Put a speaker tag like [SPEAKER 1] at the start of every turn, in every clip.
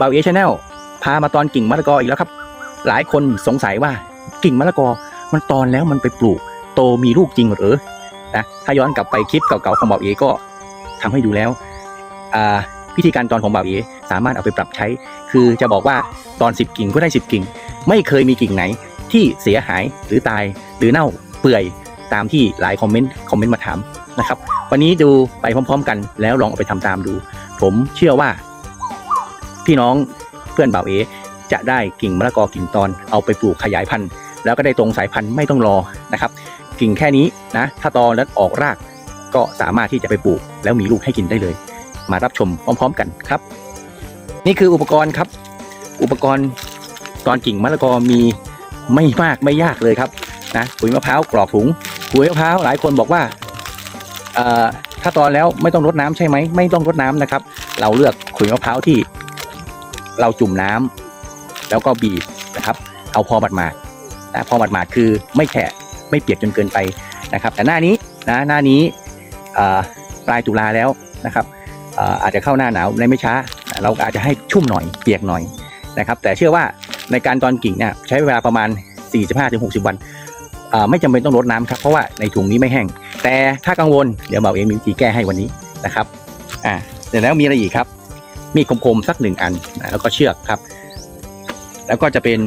[SPEAKER 1] บาเอชแนลพามาตอนกิ่งมะละกออีกแล้วครับ หลายคนสงสัยว่ากิ่งมะละกอมันตอนแล้วมันไปปลูก โตมีลูกจริงหรือนะถ้าย้อนกลับไปคลิปเก่าๆของบ่าวเอก็ทำให้ดูแล้วอ่าวิธีการตอนของบ่าวเอสามารถเอาไปปรับใช้ คือจะบอกว่าตอน 10 กิ่งก็ได้ 10 กิ่ง ไม่เคยมีกิ่งไหนที่เสียหายหรือตายหรือเน่าเปื่อยตามที่หลายคอมเมนต์คอมเมนต์มาถามนะครับวันนี้ดูไปพร้อม ๆ กันแล้วลองเอาไปทำตามดู ผมเชื่อว่า พี่น้องเพื่อนบ่าวเอจะได้กิ่งมะละกอกิ่งตอนเอาไปปลูกขยายพันธุ์ แล้วก็ได้ตรงสายพันธุ์ไม่ต้องรอนะครับ กิ่งแค่นี้นะถ้าตอนแล้วออกรากก็สามารถที่จะไปปลูก แล้วมีลูกให้กินได้เลย มารับชมพร้อม ๆ กันครับ นี่คืออุปกรณ์ครับ อุปกรณ์ตอนกิ่งมะละกอมีไม่มากไม่ยากเลยครับนะปุ๋ยมะพร้าวกรอกถุงปุ๋ยมะพร้าวหลายคนบอกว่าเอ่อถ้าตอนแล้วไม่ต้องรดน้ำใช่ไหมไม่ต้องรดน้ำนะครับ เราเลือกขุยมะพร้าวที่ เราจุ่มน้ำแล้วก็บีบนะครับ เอาพอหมาดนะพอหมาดคือไม่แฉะไม่เปียกจนเกินไปนะครับ แต่หน้านี้นะหน้านี้ปลายตุลาแล้วนะครับอาจจะเข้าหน้าหนาวในไม่ช้า เราอาจจะให้ชุ่มหน่อยเปียกหน่อยนะครับ แต่เชื่อว่าในการตอนกิ่งเนี่ยใช้เวลาประมาณ 45-60 วันไม่จำเป็นต้องรดน้ำครับเพราะว่าในถุงนี้ไม่แห้ง แต่ถ้ากังวลเดี๋ยวเบาเองมีวิธีแก้ให้วันนี้นะครับอ่าเสร็จแล้วมีอะไรอีกครับ มีดคมๆสักหนึ่งอันนะแล้วก็เชือกครับ แล้วก็จะเป็น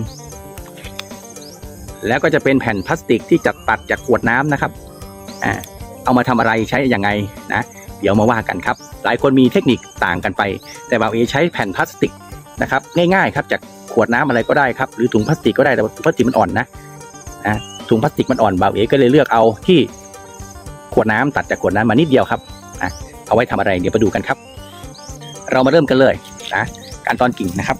[SPEAKER 1] แล้วก็จะเป็นแผ่นพลาสติกที่จัดตัดจากขวดน้ำนะครับอ่าเอามาทำอะไรใช้อยังไงนะเดี๋ยวมาว่ากันครับ หลายคนมีเทคนิคต่างกันไป แต่บ่าวเอใช้แผ่นพลาสติกนะครับ ง่ายๆครับจากขวดน้ำอะไรก็ได้ครับ หรือถุงพลาสติกก็ได้แต่ถุงพลาสติกมันอ่อนนะอะถุงพลาสติกมันอ่อนบ่าวเอก็เลยเลือกเอาที่ขวดน้ำตัดจากขวดน้ำมานิดเดียวครับอะเอาไว้ทำอะไรเดี๋ยวไปดูกันครับ เรามาเริ่มกันเลยนะการตอนกิ่งนะครับ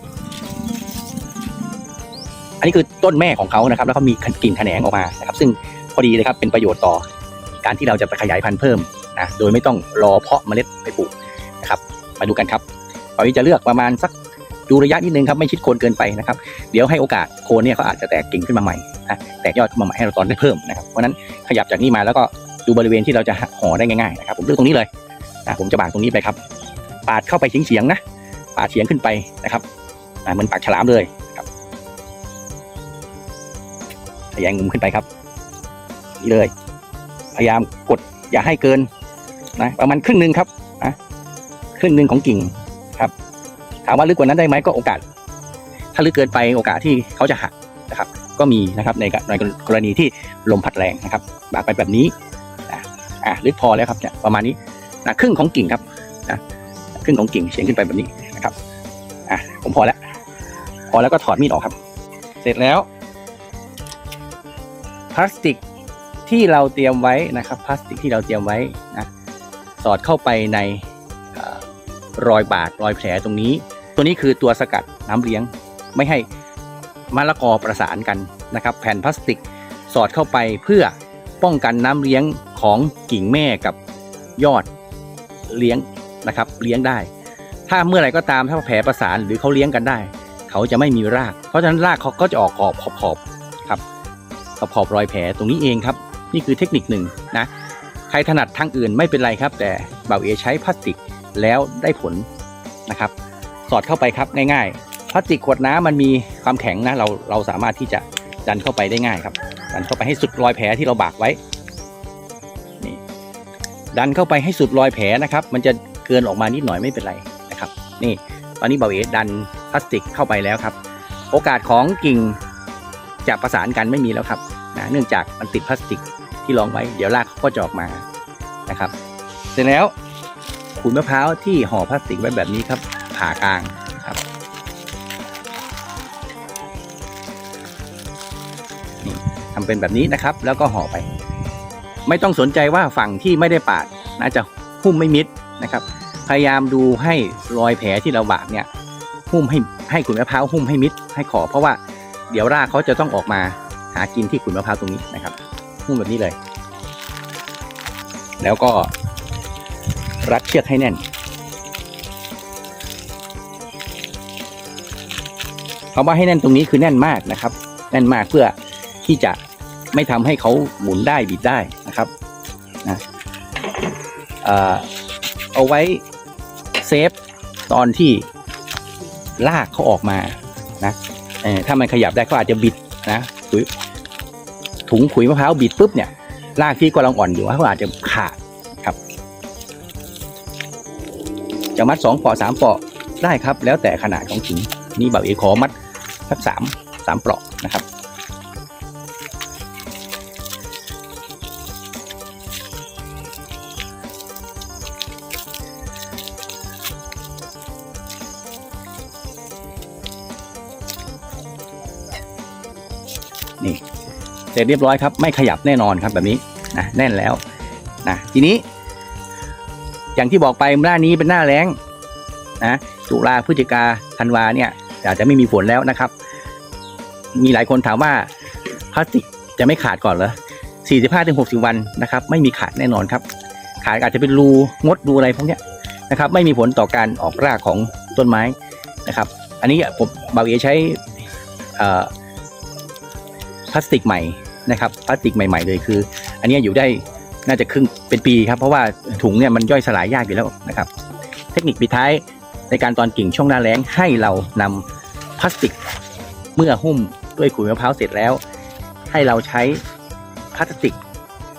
[SPEAKER 1] อันนี้คือต้นแม่ของเขานะครับ แล้วเขามีกิ่งแขนงออกมานะครับ ซึ่งพอดีเลยครับเป็นประโยชน์ต่อ การที่เราจะไปขยายพันธุ์เพิ่มนะโดยไม่ต้องรอเพาะเมล็ดไปปลูกนะครับ มาดูกันครับตอนนี้จะเลือกประมาณสักดูระยะนิดนึงครับไม่ชิดโคนเกินไปนะครับ เดี๋ยวให้โอกาสโคนเนี่ยเขาอาจจะแตกกิ่งขึ้นมาใหม่นะแตกยอดขึ้นมาใหม่ให้เราตอนได้เพิ่มนะครับเพราะนั้นขยับจากนี้มาแล้วก็ดูบริเวณที่เราจะห่อได้ง่ายๆนะครับผมเลือกตรงนี้เลยนะผมจะบากตรงนี้ไปครับ ปาดเข้าไปเฉียงๆนะปาดเฉียงขึ้นไปนะครับเหมือนปากฉลามเลยครับทะแยงมุมขึ้นไปครับ นี่เลย พยายามกดอย่าให้เกินนะประมาณครึ่งหนึ่งครับนะครึ่งหนึ่งของกิ่งครับ ถามว่าลึกกว่านั้นได้ไหมก็โอกาส ถ้าลึกเกินไปโอกาสที่เขาจะหักนะครับ ก็มีนะครับในกรในกรณีที่ลมพัดแรงนะครับบากไปแบบนี้อะลึกพอแล้วครับเนี่ยประมาณนี้นะครึ่งของกิ่งครับ นะครึ่งของกิ่งเฉียงขึ้นไปแบบนี้นะครับอะผมพอแล้ว พอแล้วก็ถอดมีดออกครับ เสร็จแล้ว พลาสติกที่เราเตรียมไว้นะครับพลาสติกที่เราเตรียมไว้นะสอดเข้าไปในอรอยบาดรอยแผลตรงนี้ ตัวนี้คือตัวสกัดน้ำเลี้ยงไม่ให้มะละกอประสานกันนะครับ แผ่นพลาสติกสอดเข้าไปเพื่อป้องกันน้ำเลี้ยงของกิ่งแม่กับยอดเลี้ยง นะครับเลี้ยงได้ ถ้าเมื่อไหร่ก็ตามถ้าแผลประสานหรือเขาเลี้ยงกันได้ เขาจะไม่มีราก เพราะฉะนั้นรากเขาก็จะออกขอบขอบขอบครับขอบขอบรอยแผลตรงนี้เองครับ นี่คือเทคนิคหนึ่งนะใครถนัดทางอื่นไม่เป็นไรครับ แต่เบาเอใช้พลาสติกแล้วได้ผลนะครับ สอดเข้าไปครับง่ายๆพลาสติกขวดน้ำมันมีความแข็งนะเราเราสามารถที่จะดันเข้าไปได้ง่ายครับ ดันเข้าไปให้สุดรอยแผลที่เราบากไว้นี่ดันเข้าไปให้สุดรอยแผลนะครับ มันจะ เกินออกมานิดหน่อยไม่เป็นไรนะครับ นี่ตอนนี้เบาเอดันพลาสติกเข้าไปแล้วครับ โอกาสของกิ่งจะประสานกันไม่มีแล้วครับนะเนื่องจากมันติดพลาสติกที่รองไว้ เดี๋ยวรากเขาก็จะออกมานะครับ เสร็จแล้วขูดมะพร้าวที่ห่อพลาสติกไว้แบบนี้ครับ ผ่ากลางครับนี่ทำเป็นแบบนี้นะครับ แล้วก็ห่อไป ไม่ต้องสนใจว่าฝั่งที่ไม่ได้ปาดนะจะหุ้มไม่มิดนะครับ พยายามดูให้รอยแผลที่เราบากเนี่ยหุ้มให้ให้ขุนมะพร้าวหุ้มให้มิดให้ขอบเพราะว่าเดี๋ยวรากเขาจะต้องออกมาหากินที่ขุนมะพร้าวตรงนี้นะครับหุ้มแบบนี้เลย แล้วก็รัดเชือกให้แน่นคำว่าให้แน่นตรงนี้คือแน่นมากนะครับ แน่นมากเพื่อที่จะไม่ทำให้เขาหมุนได้บิดได้นะครับนะเอาไว้ เซฟตอนที่ลากเขาออกมานะถ้ามันขยับได้เขาอาจจะบิดนะถุงขุยมะพร้าวบิดปุ๊บเนี่ยรากที่กำลังอ่อนอยู่เขาอาจจะขาดครับจะมัดสองเปาะสามเปาะได้ครับ แล้วแต่ขนาดของกิ่งนี่บ่าวเอขอมัดสักสามสามเปราะนะครับ เสร็จเรียบร้อยครับ ไม่ขยับแน่นอนครับแบบนี้นะแน่นแล้วนะทีนี้ อย่างที่บอกไปหน้านี้เป็นหน้าแล้งนะตุลาพฤศจิกาธันวาเนี่ยอาจจะไม่มีฝนแล้วนะครับ มีหลายคนถามว่าพลาสติกจะไม่ขาดก่อนเหรอ45ถึง60 วันนะครับ ไม่มีขาดแน่นอนครับ ขาดอาจจะเป็นรูงดรูอะไรพวกนี้นะครับ ไม่มีผลต่อการออกรากของต้นไม้นะครับ อันนี้ผมบางเอใช้ พลาสติกใหม่นะครับพลาสติกใหม่ๆเลยคือ อันนี้อยู่ได้น่าจะครึ่งเป็นปีครับเพราะว่าถุงเนี่ยมันย่อยสลายยากอยู่แล้วนะครับ เทคนิคปิดท้ายในการตอนกิ่งช่วงหน้าแล้งให้เรานำพลาสติกเมื่อหุ้มด้วยขุยมะพร้าวเสร็จแล้ว ให้เราใช้พลาสติก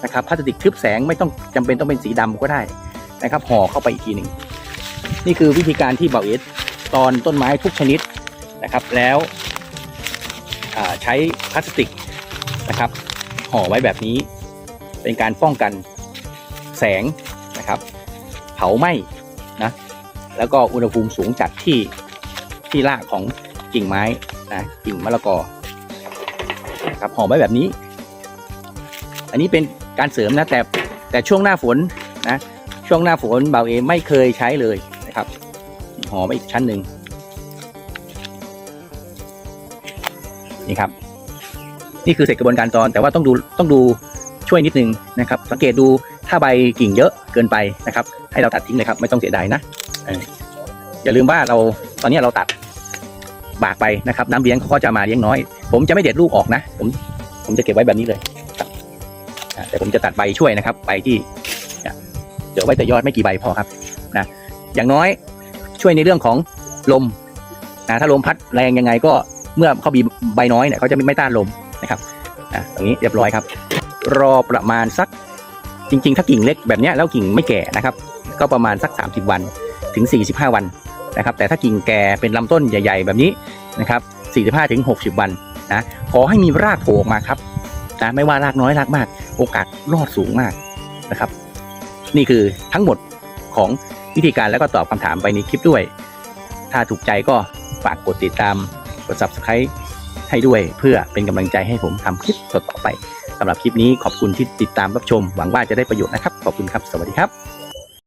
[SPEAKER 1] นะครับพลาสติกทึบแสงไม่ต้องจำเป็นต้องเป็นสีดำก็ได้นะครับห่อเข้าไปอีกทีหนึ่งนี่คือวิธีการที่เบาเอสตอนต้นไม้ทุกชนิดนะครับ แล้ว ใช้พลาสติกนะครับห่อไว้แบบนี้ เป็นการป้องกันแสงนะครับ เผาไหม้นะแล้วก็อุณหภูมิสูงจัดที่ที่รากของกิ่งไม้นะกิ่งมะละกอนะครับห่อไว้แบบนี้ อันนี้เป็นการเสริมนะแต่แต่ช่วงหน้าฝนนะช่วงหน้าฝนเบาเอไม่เคยใช้เลยนะครับห่อไว้อีกชั้นหนึ่ง นี่ครับ นี่คือเสร็จกระบวนการตอนแต่ว่าต้องดูต้องดูช่วยนิดนึงนะครับ สังเกตดูถ้าใบกิ่งเยอะเกินไปนะครับ ให้เราตัดทิ้งเลยครับ ไม่ต้องเสียดายนะอย่าลืมว่าเราตอนนี้เราตัดบากไปนะครับ น้ำเลี้ยงเขาก็จะมาเลี้ยงน้อย ผมจะไม่เด็ดลูกออกนะ ผมผมจะเก็บไว้แบบนี้เลยแต่ผมจะตัดใบช่วยนะครับใบที่เยเดี๋ยวไว้แต่ยอดไม่กี่ใบพอครับนะอย่างน้อยช่วยในเรื่องของลมนะถ้าลมพัดแรงยังไงก็ เมื่อเขามีใบน้อยเนี่ยเขาจะไม่ไม่ต้านลมนะครับอะตรงนี้เรียบร้อยครับ รอประมาณสักจริง ๆ ถ้ากิ่งเล็กแบบนี้แล้วกิ่งไม่แก่นะครับ ก็ประมาณสัก 30 วันถึง 45 วันนะครับ แต่ถ้ากิ่งแก่เป็นลำต้นใหญ่ ๆ แบบนี้นะครับ45ถึง60 วันนะขอให้มีรากโผล่ออกมาครับนะไม่ว่ารากน้อยรากมาก โอกาสรอดสูงมากนะครับ นี่คือทั้งหมดของวิธีการแล้วก็ตอบคำถามไปในคลิปด้วย ถ้าถูกใจก็ฝากกดติดตาม กด subscribe ให้ด้วยเพื่อเป็นกำลังใจให้ผมทำคลิปต่อๆไปสำหรับคลิปนี้ขอบคุณที่ติดตามรับชม หวังว่าจะได้ประโยชน์นะครับ ขอบคุณครับ สวัสดีครับ